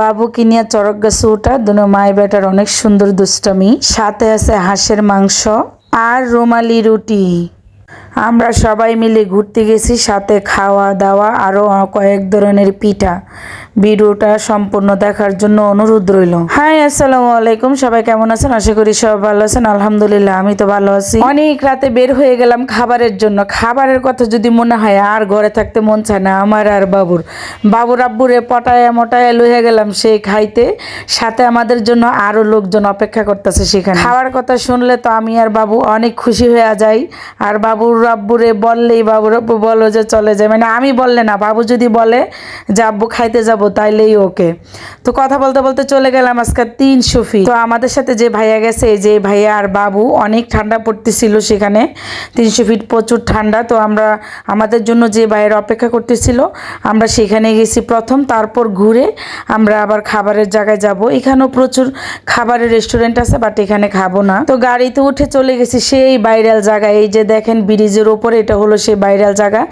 বাবু কিনিয়া চরক গাছে ওঠা দুনো মাই বেটার অনেক সুন্দর দুষ্টমি। সাথে আছে হাঁসের মাংস আর রুমালি রুটি। আমরা সবাই মিলে ঘুরতে গেছি, সাথে খাওয়া দাওয়া আরও কয়েক ধরনের পিঠা। ভিডিওটা সম্পূর্ণ দেখার জন্য অনুরোধ রইল। হাই, আসসালামু আলাইকুম। সবাই কেমন আছেন? আশা করি সবাই ভালো আছেন। আলহামদুলিল্লাহ, আমি তো ভালো আছি। অনেক রাতে বের হয়ে গেলাম খাবারের জন্য। খাবারের কথা যদি মনে হয়, আর ঘরে থাকতে মন চায় না। আমার আর বাবুর। বাবুর আব্বুরে পটায় মটায়া লইয়া গেলাম সেই খাইতে। সাথে আমাদের জন্য আরও লোকজন অপেক্ষা করতেছে সেখানে। খাওয়ার কথা শুনলে তো আমি আর বাবু অনেক খুশি হয়ে যাই। আর বাবুর আব্বুরে বললেই বাবুর আব্বু বলো যে চলে যায়। মানে আমি বললে না, বাবু যদি বলে যে আব্বু খাইতে যাব তাইলেই ওকে। তো কথা বলতে বলতে চলে গেলাম আজকে তিনশো ফিট তো আমাদের সাথে যে ভাইয়া গেছে, যে ভাইয়া আর বাবু অনেক ঠান্ডা পড়তেছিল সেখানে। তিনশো ফিট প্রচুর ঠান্ডা, তো আমরা আমাদের জন্য যে ভাইয়ের অপেক্ষা করতেছিল, আমরা সেখানে গেছি প্রথম, তারপর ঘুরে আমরা আবার খাবারের জায়গায় যাব। এখানেও প্রচুর খাবারের রেস্টুরেন্ট আছে বাট এখানে খাব না। তো গাড়িতে উঠে চলে গেছি সেই বাইরাল জায়গায়। এই যে দেখেন ব্রিজের ওপরে, এটা হলো সেই বাইরাল জায়গা।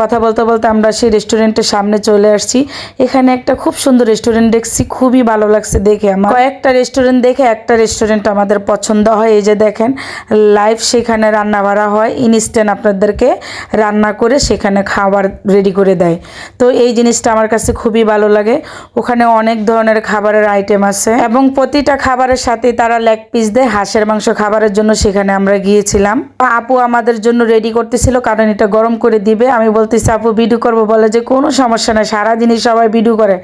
কথা বলতে বলতে আমরা সেই রেস্টুরেন্টের সামনে চলে আসছি। এখানে একটা খুব সুন্দর রেস্টুরেন্ট দেখছি, খুবই ভালো লাগছে দেখে আমার। কয়েকটা রেস্টুরেন্ট দেখে একটা রেস্টুরেন্ট আমাদের পছন্দ হয়, এই যে দেখেন লাইভ সেখানে রান্না বাড়া হয়, ইনস্ট্যান্ট আপনাদেরকে রান্না করে সেখানে খাবার রেডি করে দেয়। তো এই জিনিসটা আমার কাছে খুবই ভালো লাগে। ওখানে অনেক ধরনের খাবারের আইটেম আছে এবং প্রতিটা খাবারের সাথে তারা লেগ পিস দেয়, হাঁসের মাংস খাবারের জন্য সেখানে আমরা গিয়েছিলাম। আপু আমাদের জন্য রেডি করতেছিল, কারণ এটা গরম করে দিবে। আমি বলতেছি, আপু ভিডিও করব। বলে যে, কোনো সমস্যা নেই, সারাদিনই সবাই ভিডিও করে।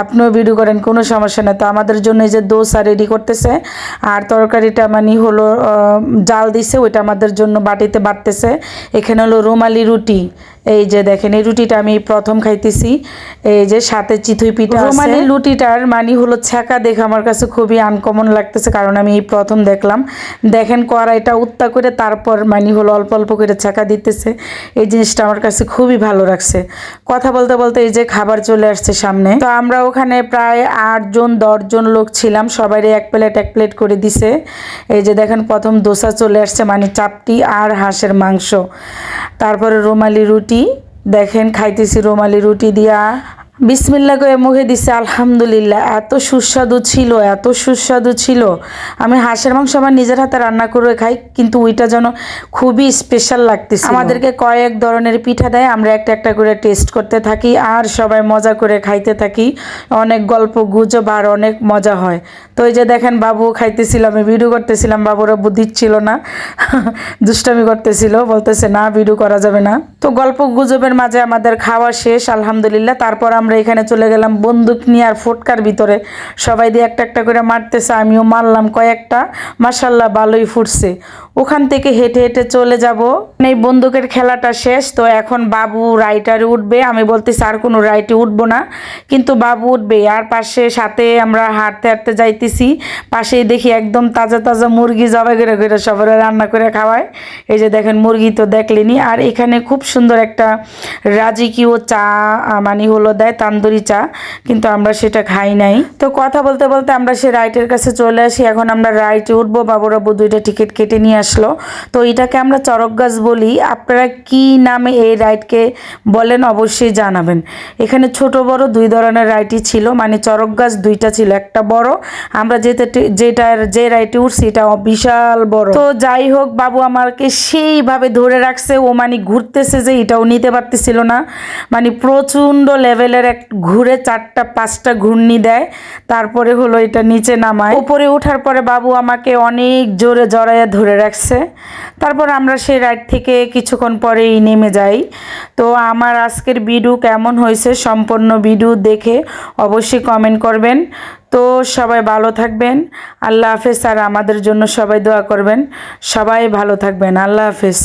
আপনিও ভিডিও করেন, কোনো সমস্যা নেই। তো আমাদের জন্য এই যে দোসা রেডি করতেছে, আর তরকারিটা মানে হলো জাল দিছে, ওইটা আমাদের জন্য বাটিতে বাটতেছে। এখানে হলো রুমালি রুটি। এই যে দেখেন, এই রুটিটা আমি প্রথম খাইতেছি। এই যে সাথে চিথুই পিঠা রুমালি রুটিটার মানে হলো ছ্যাঁকা দেখে আমার কাছে খুবই আনকমন লাগতেছে, কারণ আমি এই প্রথম দেখলাম। দেখেন কড়াইটা উত্তা করে তারপর মানে হলো অল্প অল্প করে ছ্যাঁকা দিতেছে। এই জিনিসটা আমার কাছে খুবই ভালো লাগছে। কথা বলতে বলতে এই যে খাবার চলে আসছে সামনে। তো আমরা ওখানে প্রায় আটজন, দশজন লোক ছিলাম সবাই এক প্লেট এক প্লেট করে দিছে। এই যে দেখেন, প্রথম দোসা চলে আসছে মানে চাপটি আর হাঁসের মাংস। তারপরে রুমালি রুটি দেখেন খাইতেছি রুমালি রুটি দিয়া। বিসমিল্লা করে মুখে দিছে, আলহামদুলিল্লাহ, এত সুস্বাদু ছিল, এত সুস্বাদু ছিল। আমি হাঁসের মাংস আমার নিজের হাতে রান্না করে খাই, কিন্তু ওইটা যেন খুবই স্পেশাল লাগতেছে আমাদেরকে কয়েক ধরনের পিঠা দেয়, আমরা একটা একটা করে টেস্ট করতে থাকি, আর সবাই মজা করে খাইতে থাকি। অনেক গল্প, গুজব, আর অনেক মজা হয়। তো এই যে দেখেন বাবু খাইতেছিল, আমি ভিডিও করতেছিলাম, বাবুরা বুদ্ধি ছিল না। দুষ্টামি করতেছিল, বলতেছে, না ভিডিও করা যাবে না। তো গল্প, গুজবের মাঝে আমাদের খাওয়া শেষ, আলহামদুলিল্লাহ। তারপর আমরা এখানে চলে গেলাম বন্দুক নিয়ে আর ফোটকার ভিতরে। সবাই দিয়ে একটা একটা করে মারতেছে, আমিও মারলাম কয়েকটা। মাসাল্লাহ ভালোই ফুটছে। ওখান থেকে হেঁটে হেঁটে চলে যাব। এই বন্দুকের খেলাটা শেষ, তো এখন বাবু রাইটারে উঠবে। আমি বলতেছি আর কোনো রাইটে উঠবো না, কিন্তু বাবু উঠবে। আর পাশে সাথে আমরা হাঁটতে হাঁটতে যাইতেছি। পাশেই দেখি একদম তাজা তাজা মুরগি জবাই করে করে সবার রান্না করে খাওয়ায়। এই যে দেখেন, মুরগি তো দেখলেনি আর এখানে খুব সুন্দর একটা রাজিকিও চা মানে হলো দেয় তান্দুরি চা, কিন্তু আমরা সেটা খাই নাই। তো কথা বলতে বলতে আমরা সে রাইটের কাছে চলে আসি। এখন আমরা রাইটে উঠবো বাবুরাবু দুইটা টিকিট কেটে নিয়ে আসলো। তো এটাকে আমরা চরক গাছ বলি। আপনারা কি নামে এই রাইডকে বলেন অবশ্যই জানাবেন। এখানে ছোট, বড় দুই ধরনের রাইডই ছিল। মানে চরক গাছ দুইটা ছিল, একটা বড়। আমরা যেটা যেটার যে রাইটে উঠছি, এটা বিশাল বড়। তো যাই হোক, বাবু আমাকে সেইভাবে ধরে রাখছে। ও মানে ঘুরতেছে যে এটাও নিতে পারতেছিল না। মানে প্রচণ্ড লেভেলের এক ঘুরে চারটা, পাঁচটা ঘূর্ণি দেয়। তারপরে হলো এটা নিচে নামায়। উপরে ওঠার পরে বাবু আমাকে অনেক জোরে জড়াইয়া ধরে রাখছে। তারপর আমরা সেই রাইড থেকে কিছুক্ষণ পরেই নেমে যাই। তো আমার আজকের ভিডিও কেমন হয়েছে সম্পূর্ণ ভিডিও দেখে অবশ্যই কমেন্ট করবেন। তো সবাই ভালো থাকবেন। আল্লাহ হাফেজ, আর আমাদের জন্য সবাই দোয়া করবেন। সবাই ভালো থাকবেন। আল্লাহ হাফেজ।